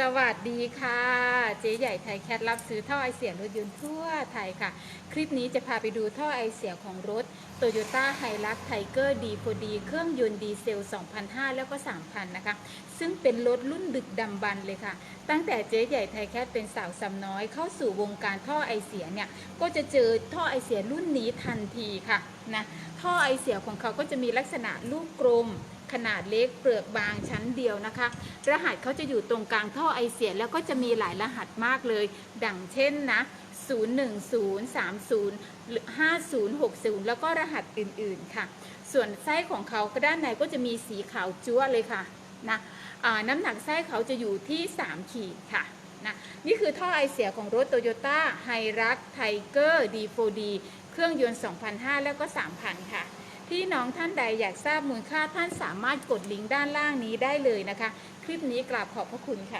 สวัสดีค่ะ เจ๊ใหญ่ไทยแคทรับซื้อท่อไอเสียรถยนต์ทั่วไทยค่ะ คลิปนี้จะพาไปดูท่อไอเสียของรถ Toyota h i l u x Tiger d 4 d เครื่องยนต์ดีเซล2,500แล้วก็ 3,000 นะคะ ซึ่งเป็นรถรุ่นดึกดำบรรพ์เลยค่ะ ตั้งแต่เจ๊ใหญ่ไทยแคทเป็นสาวซำน้อย เข้าสู่วงการท่อไอเสียเนี่ย ก็จะเจอท่อไอเสียรุ่นนี้ทันทีค่ะนะท่อไอเสียของเขาก็จะมีลักษณะลูกกลม ขนาดเล็กเปลือกบางชั้นเดียวนะคะ รหัสเขาจะอยู่ตรงกลางท่อไอเสียแล้วก็จะมีหลายรหัสมากเลย ดังเช่นนะ01030 5060 แล้วก็รหัสอื่นๆค่ะ ส่วนไส้ของเขาก็ด้านในก็จะมีสีขาวจั๊วเลยค่ะนะน้ำหนักไส้เขาจะอยู่ที่ 3 ขีดค่ะนะนี่คือท่อไอเสียของรถ Toyota h i r u x Tiger D4D เครื่องยนต์ 2,500 แล้วก็ 3,000 ค่ะ พี่น้องท่านใดอยากทราบมูลค่าท่านสามารถกดลิงก์ด้านล่างนี้ได้เลยนะคะ คลิปนี้กราบขอบพระคุณค่ะ